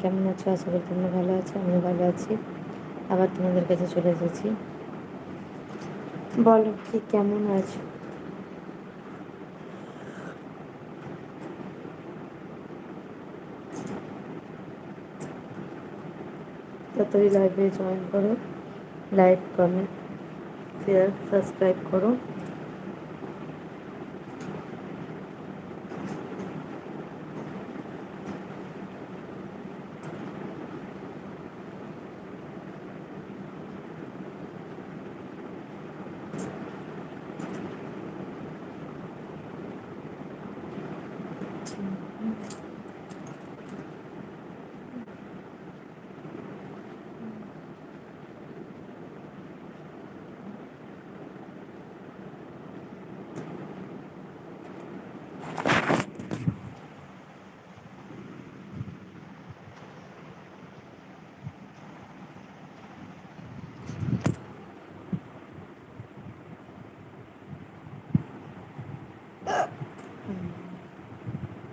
কেমন আছো? আশা করি তোমরা ভালো আছো, আমিও ভালো আছি। আবার তোমাদের কাছে চলে এসেছি। বলো, কি কেমন আছো? তাড়াতাড়ি লাইভে জয়েন করো লাইক কমেন্ট শেয়ার সাবস্ক্রাইব করো।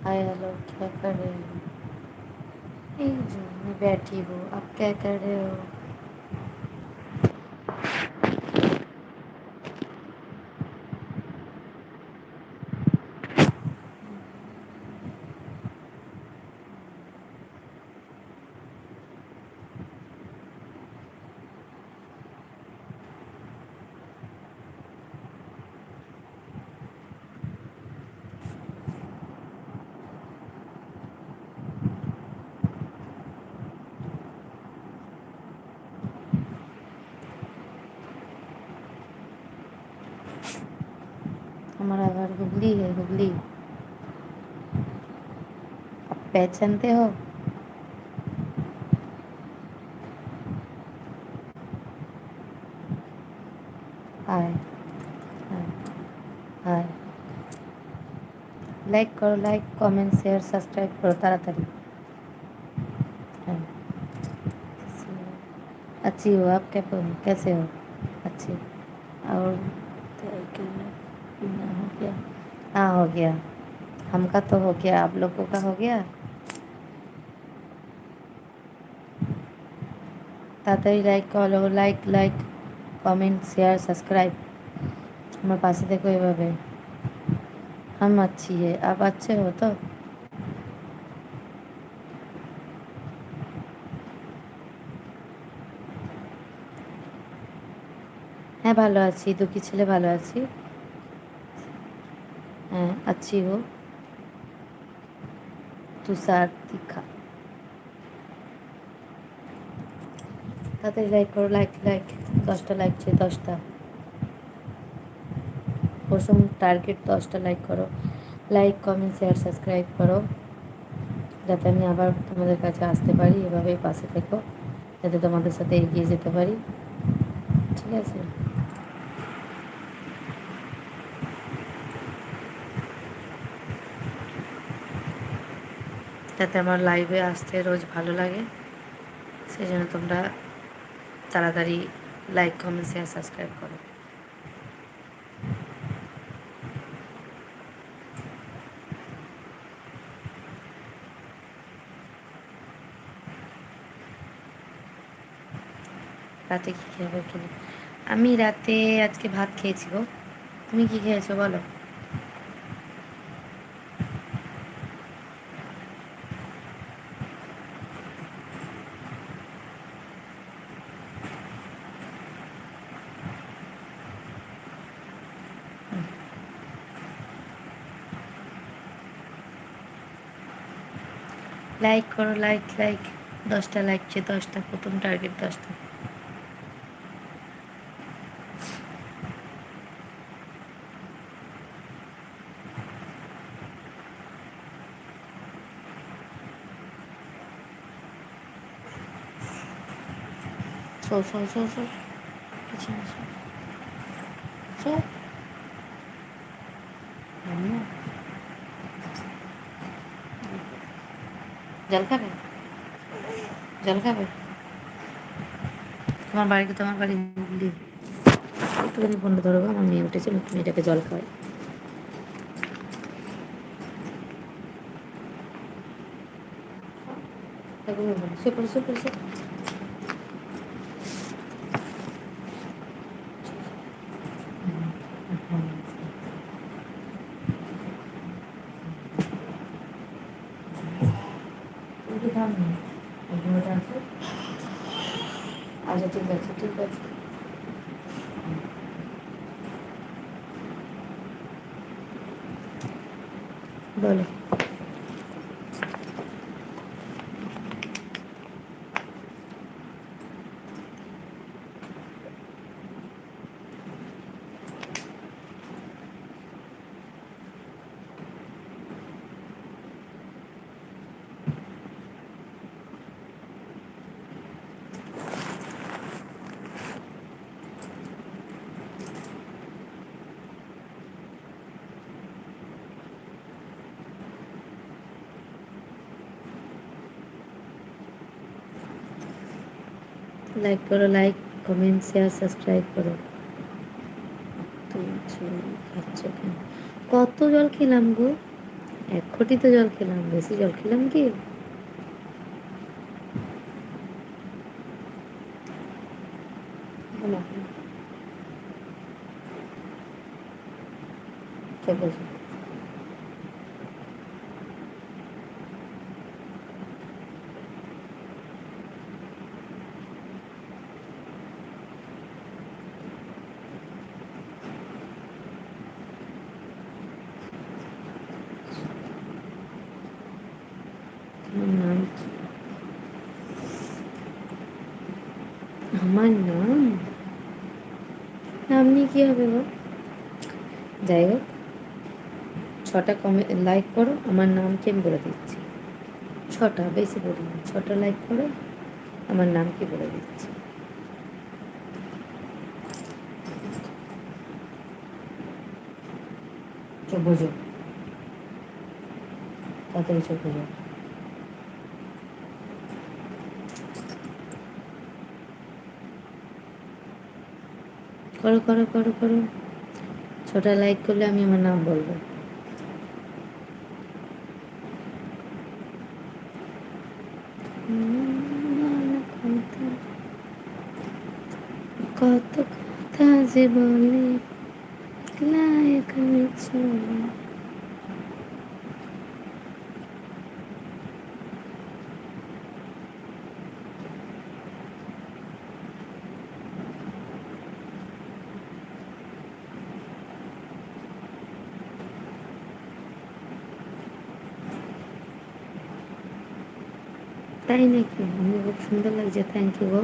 हाय हेलो क्या कर रहे हो? बैठी हो। आप क्या कर रहे हो? पहचानते हो हाय हाय হাই লাইক করো লাইক কমেন্ট শেয়ার সাবস্ক্রাইব করো তাড়াতাড়ি हाँ अच्छी हो आप क्या कैसे हो अच्छी और पीना हो गया हाँ हो गया हमका तो हो गया आप लोगों का हो गया তাড়াতাড়ি লাইক করো like like comment share subscribe আমার পাশে দেখো এভাবে हम अच्छी है आप अच्छे हो तो হ্যাঁ ভালো আছি দুঃখী ছেলে ভালো আছি হ্যাঁ আছি হো তুষার দীক্ষা তাড়াতাড়ি লাইক করো লাইক লাইক দশটা লাইক চাই দশটা। প্রথম টার্গেট দশটা লাইক করো। লাইক কমেন্ট শেয়ার সাবস্ক্রাইব করো। যাতে আমি আবার তোমাদের কাছে আসতে পারি, এভাবেই পাশে থেকো। যাতে তোমাদের সাথে এগিয়ে যেতে পারি। ঠিক আছে? যাতে আমার লাইভে আসতে রোজ ভালো লাগে, সেই জন্য তোমরা তাড়াতাড়ি লাইক কমেন্ট শেয়ার সাবস্ক্রাইব করো। রাতে কী খেয়ে আমি রাতে আজকে ভাত খেয়েছি গো। তুমি কি খেয়েছো বলো? লাইক করো লাইক লাইক দশটা লাইক চেয়ে দশটা, প্রথম টার্গেট দশটা। শো শো শো শো পিছনে শো জল খাবে? জল খাবে? তোমার বাড়িতে তোমার বাড়ি হুগলি একটুখানি ফোনটা ধরো আমার মেয়ে উঠেছে মেয়েটাকে জল খাওয়াই। সে পড়ে, সে আচ্ছা ঠিক আছে ঠিক আছে বলো লাইক করো লাইক কমেন্ট শেয়ার সাবস্ক্রাইব করো। খাচ্ছ কেন? কত জল খেলাম গো? এক কোটি তো জল খেলাম, বেশি জল খেলাম কি ঠিক আছে আমার নাম কি আমার নাম? নাম নিয়ে কী হবে গো? যাই হোক ছটা কমে লাইক করো, আমার নামকে আমি বলে দিচ্ছি। ছটা, বেশি বলি না, ছটা লাইক করো, আমার নামকে বলে দিচ্ছি। চোখ বোঝো তাড়াতাড়ি চোখ বোঝো করো করো করো করো। ছোটা লাইক করলে আমি আমার নাম বলব। কত কথা যে বলে একলা এখানে চলে তাই নাকি আমি খুব সুন্দর লাগছে থ্যাংক ইউ গো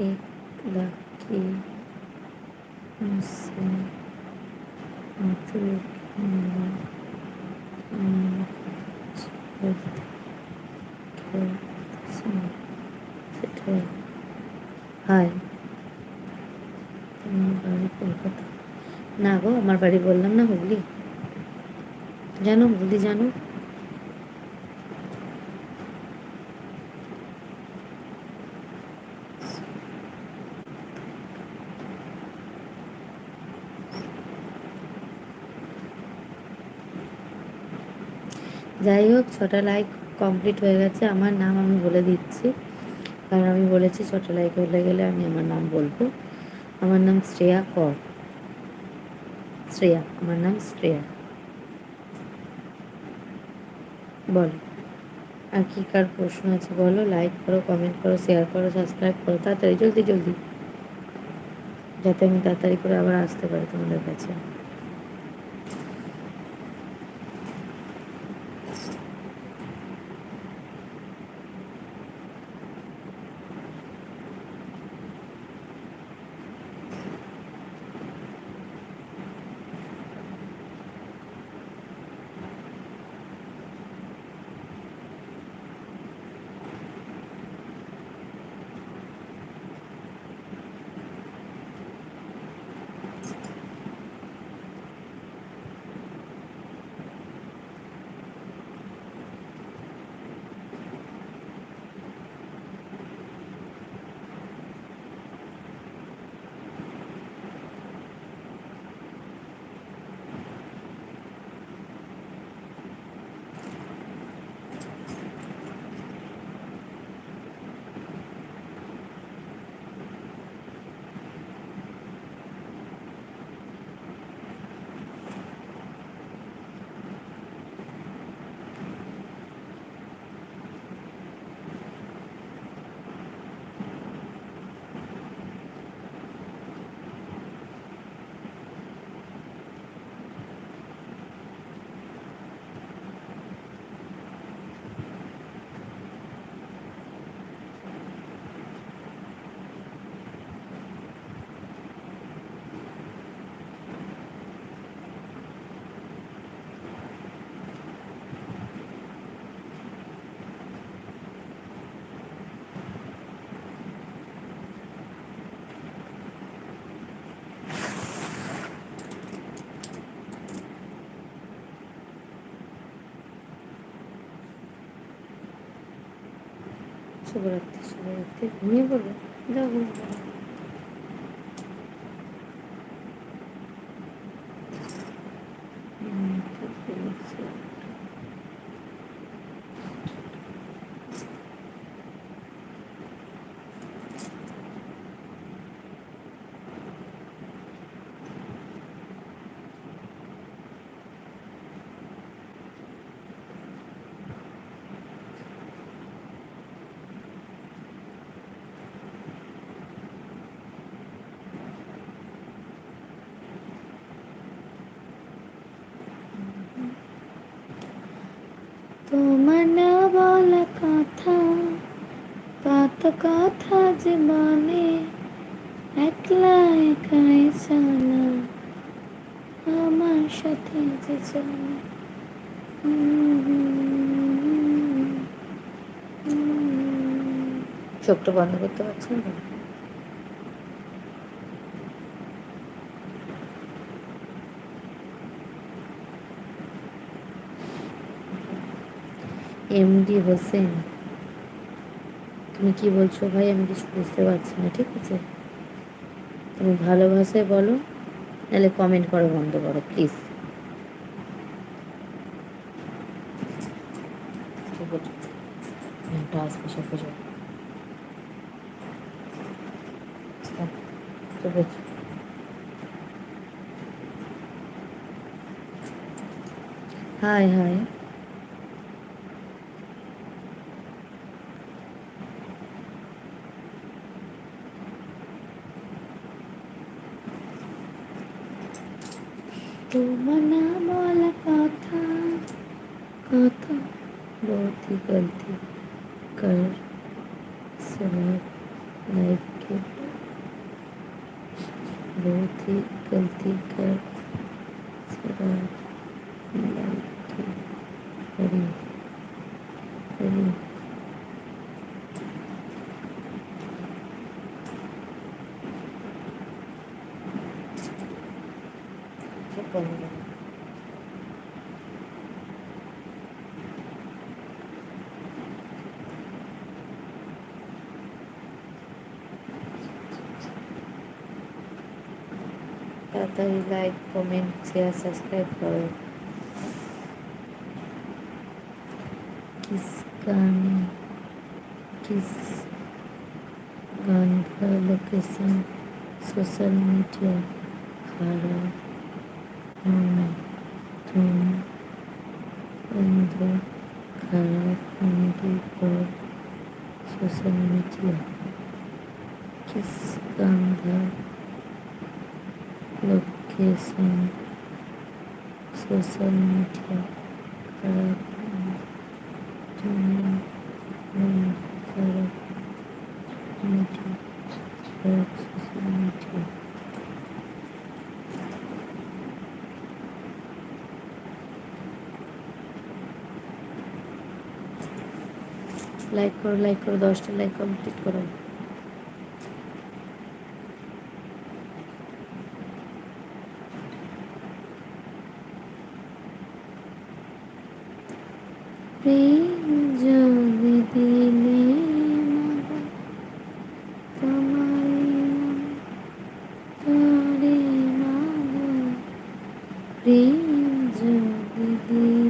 एक लकी আমার বাড়ি বললাম না হুগলি? জানো হুগলি জানো? যাই হোক, ছটা লাইক কমপ্লিট হয়ে গেছে। আমার নাম আমি বলে দিচ্ছি। কারণ আমি বলেছি ছটা লাইক হয়ে গেলে আমি আমার নাম বলব। আমার নাম শ্রেয়া কর। শ্রেয়া, আমার নাম শ্রেয়া। বলো, আর কী কার প্রশ্ন আছে বলো? লাইক করো কমেন্ট করো শেয়ার করো সাবস্ক্রাইব করো, তাড়াতাড়ি, জলদি জলদি। যাতে আমি তাড়াতাড়ি করে আবার আসতে পারি তোমাদের কাছে। শুভরাত্রি শুভরাত্রি ঘুমিয়ে পড়বে যাও ঘুমিয়ে পড়ো কথা যে বলে, একলা একাই চলা আমার সাথে যে চলে। চোখটা বন্ধ করতে পারছেন না? এমডি হোসেন। তুমি কি বলছো ভাই? আমি কিছু বুঝতে পারছি না ঠিক আছে? তুমি ভালো ভাষায় বলো নাহলে কমেন্ট করো বন্ধ করো প্লিজ হাই হাই 嗯嗯嗯 તારી लाइक कमेंट शेयर सब्सक्राइब करो किस गान किस गान का लोकेशन सोशल मीडिया खड़ा होना तुम अंदर खराब कॉमेडी पर सोशल मीडिया किस गान का লোকেশন সোশ্যাল মিডিয়া খারাপ খারাপ খারাপ সোশ্যাল মিডিয়া লাইক করো লাইক করো দশটা লাইক কমপ্লিট করো Do, do, do.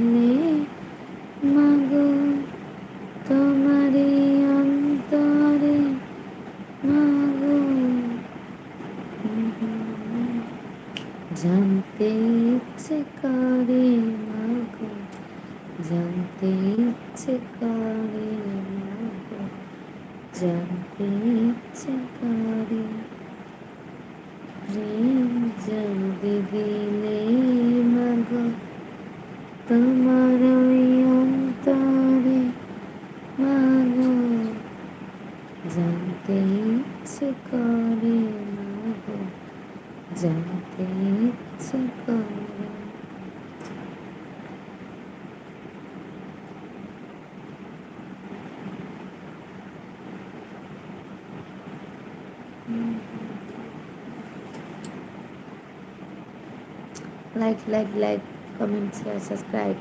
Like like like comment share subscribe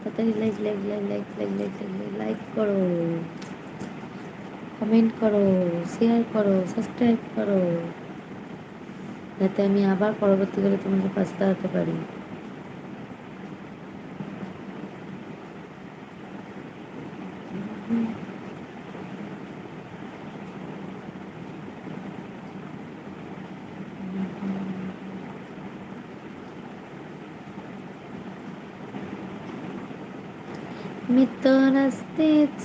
তাড়াতাড়ি like like like like like like like like করো। কমেন্ট করো শেয়ার করো সাবস্ক্রাইব করো। যাতে আমি আবার পরবর্তীকালে তোমাকে পাশে দাঁড়াতে পারি।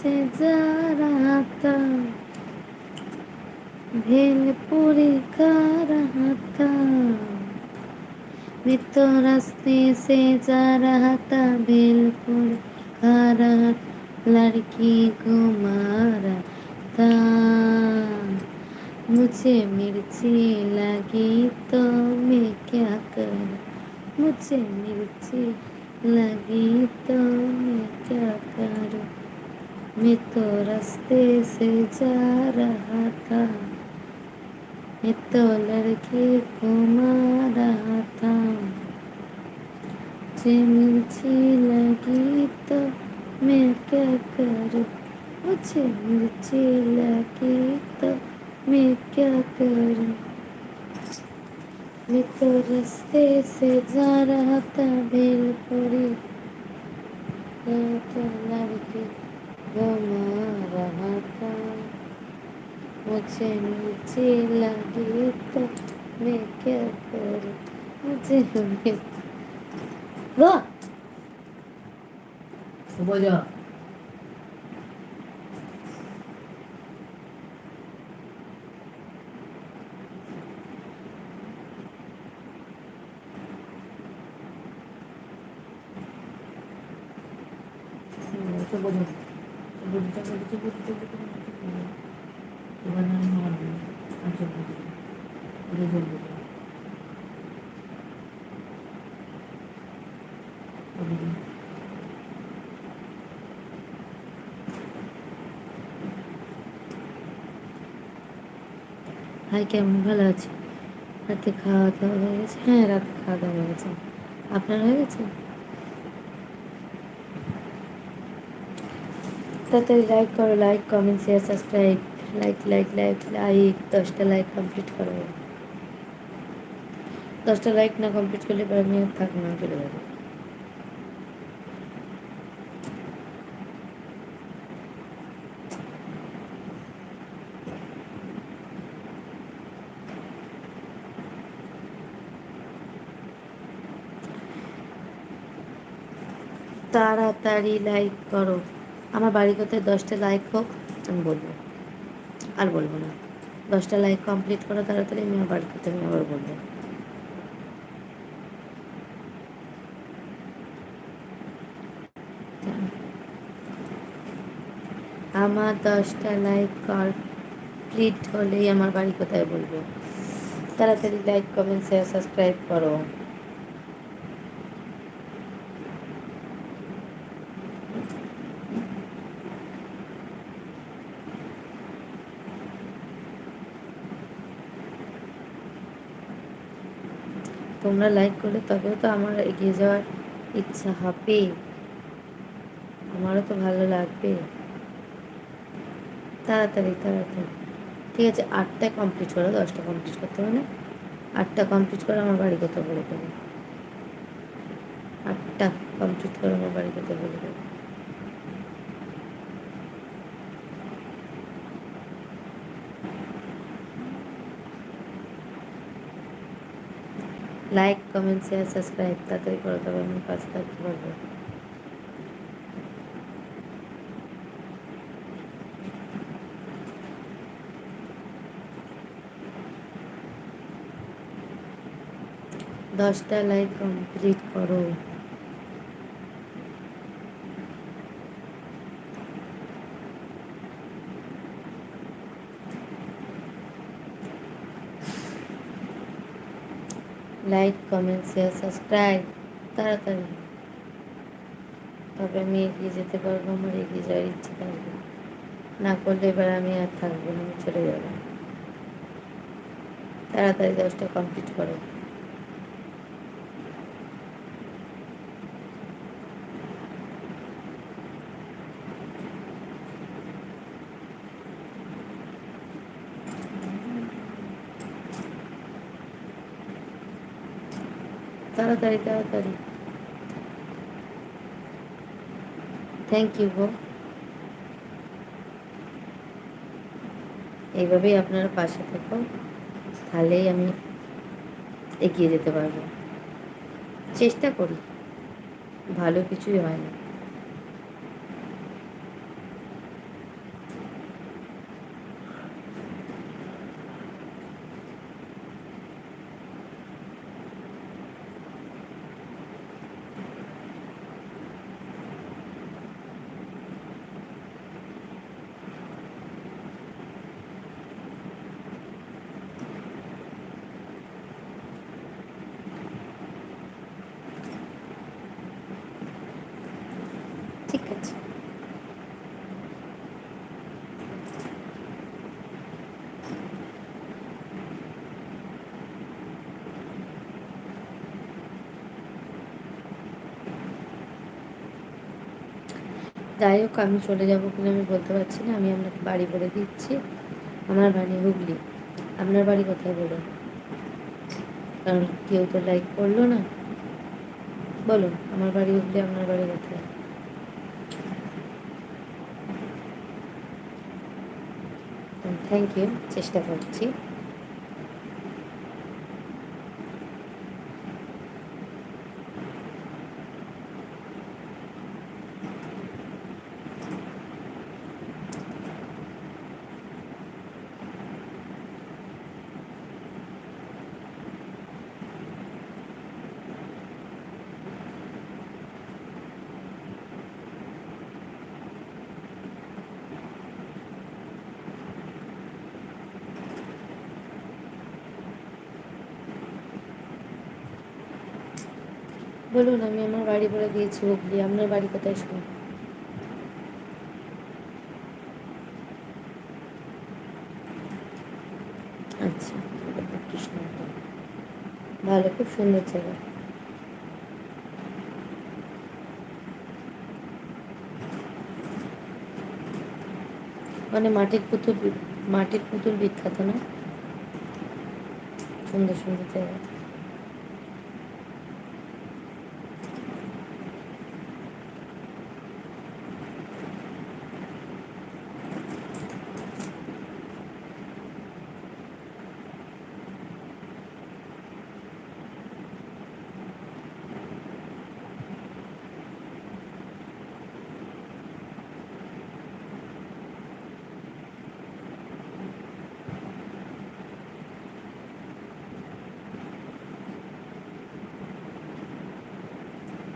से जा रहा था भेलपुरी खा रहा था मैं तो रास्ते से जा रहा था भेलपुरी खा रहा लड़की को मारा था मुझे मिर्ची लगी तो मैं क्या करूं मुझे मिर्ची लगी तो मैं क्या करूं मैं तो रास्ते से जा रहा था मैं तो लड़के को मार रहा था मुझे मिर्ची लगी तो मैं क्या करूं मुझे मिर्ची लगी तो मैं क्या करूं मैं तो रास्ते से जा रहा था भेलपुरी तो लड़की गमा रहा था मुझे नीचे लगी तो मैं क्या करूं मुझे वो सुबह जा सुबह এবার আমি আমার আচ্ছা বুঝতে বুঝে বুঝে বুঝে ভাই কেমন ভালো আছে রাতে খাওয়া দাওয়া হয়ে গেছে হ্যাঁ রাতে খাওয়া দাওয়া হয়ে গেছে আপনার হয়ে গেছে তাড়াতাড়ি লাইক করো like comment share subscribe like like like like দশটা লাইক কমপ্লিট করো দশটা লাইক না কমপ্লিট করলে এবার আমি আর থাকব না চলে যাব তাড়াতাড়ি লাইক করো আমার বাড়ি কোথায় দশটা লাইক হোক, আমি বলব। আর বলব না। দশটা লাইক কমপ্লিট করো তাড়াতাড়ি, আমি আমার বাড়ি কোথায়, আমি আবার বলব। আমার দশটা লাইক কমপ্লিট হলেই আমার বাড়ি কোথায় বলব? তাড়াতাড়ি লাইক কমেন্ট শেয়ার সাবস্ক্রাইব করো। তোমরা লাইক করলে তবেও তো আমার এগিয়ে যাওয়ার ইচ্ছা হবে। আমারও তো ভালো লাগবে। তাড়াতাড়ি তাড়াতাড়ি। ঠিক আছে, আটটা কমপ্লিট করো, দশটা কমপ্লিট করতে হবে না? আটটা কমপ্লিট করে, আমার বাড়ি কথা বলে দেবে আটটা কমপ্লিট করে, আমার বাড়ি কথা বলে দেবে লাইক কমেন্ট শেয়ার সাবস্ক্রাইব তাড়াতাড়ি করে তবে আমি পাশে থাকতে পারব দশটা লাইক কমপ্লিট করো। লাইক কমেন্ট শেয়ার সাবস্ক্রাইব তাড়াতাড়ি। তবে আমি এগিয়ে যেতে পারব, আমার এগিয়ে যাওয়ার ইচ্ছে থাকবে। না করলে এবার আমি আর থাকব না, আমি চলে যাব। তাড়াতাড়ি দশটা কমপ্লিট করো। তাড়াতাড়ি তাড়াতাড়ি। থ্যাংক ইউ গো এইভাবেই আপনারা পাশে থাকো তাহলেই আমি এগিয়ে যেতে পারব। চেষ্টা করি, ভালো কিছুই হয় না। আছে যাই হোক, আমি চলে যাব কিনা আমি বলতে পারছি না। আমি আপনাকে বাড়ি বলে দিচ্ছি। আমার বাড়ি হুগলি। আপনার বাড়ি কোথায় বলুন? কারণ কেউ তো লাইক করল না। বলুন, আমার বাড়ি হুগলি, আপনার বাড়ি কোথায়? থ্যাংক ইউ চেষ্টা করছি। বলুন, আমি আমার বাড়ি বলে দিয়েছি হুগলি আপনার বাড়ি কোথায় শুনুন আচ্ছা কৃষ্ণ ভালো, খুব সুন্দর জায়গা। মানে মাটির পুতুল মাটির পুতুল বিখ্যাত, না? সুন্দর সুন্দর জায়গা।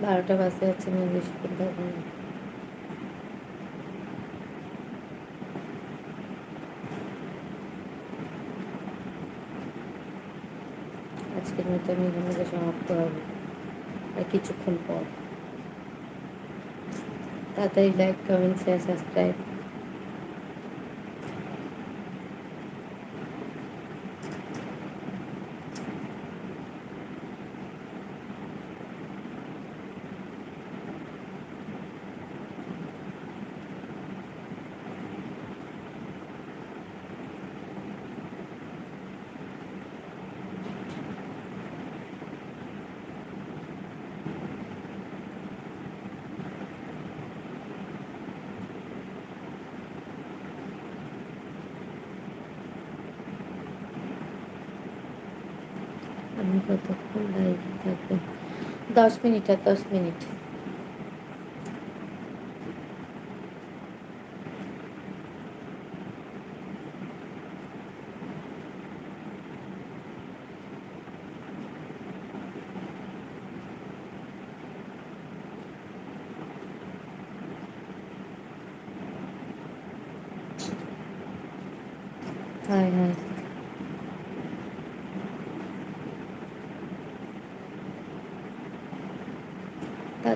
বারোটা বাজতে যাচ্ছে আমি বেশি করে থাকব না আজকের মতো আমি এখানে সমাপ্ত হবে আর কিছুক্ষণ পর তাড়াতাড়ি লাইক কমেন্ট শেয়ার সাবস্ক্রাইব আপনি কতক্ষণ লাইভ থাকবেন দশ মিনিট আর দশ মিনিট হ্যাঁ হ্যাঁ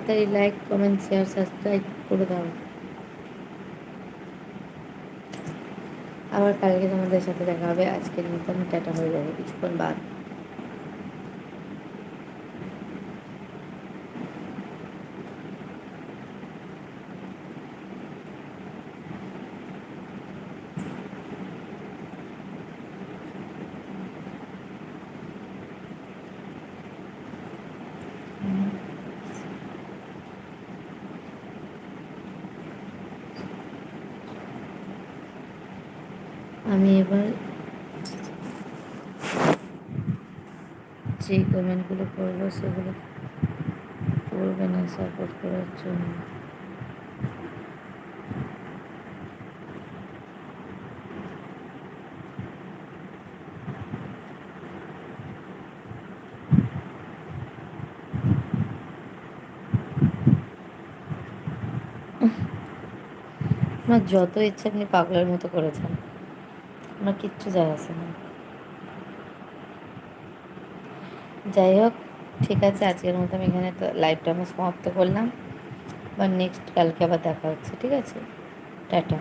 তাড়াতাড়ি লাইক কমেন্ট শেয়ার সাবস্ক্রাইব করে দাও। আবার কালকে তোমাদের সাথে দেখা হবে। আজকের মতন টাটা, হয়ে যাবে। কিছুক্ষণ বাদ। আমি এবার যেই কমেন্টগুলো করব সেগুলো করবে না সাপোর্ট করার জন্য। যত ইচ্ছে আপনি পাগলের মতো করেছেন আমার কিচ্ছু যায় আসে না। যাই হোক, ঠিক আছে, আজকের মতো আমি এখানে তো লাইভটা আমি সমাপ্ত করলাম। বা নেক্সট কালকে আবার দেখা হচ্ছে, ঠিক আছে? টাটা।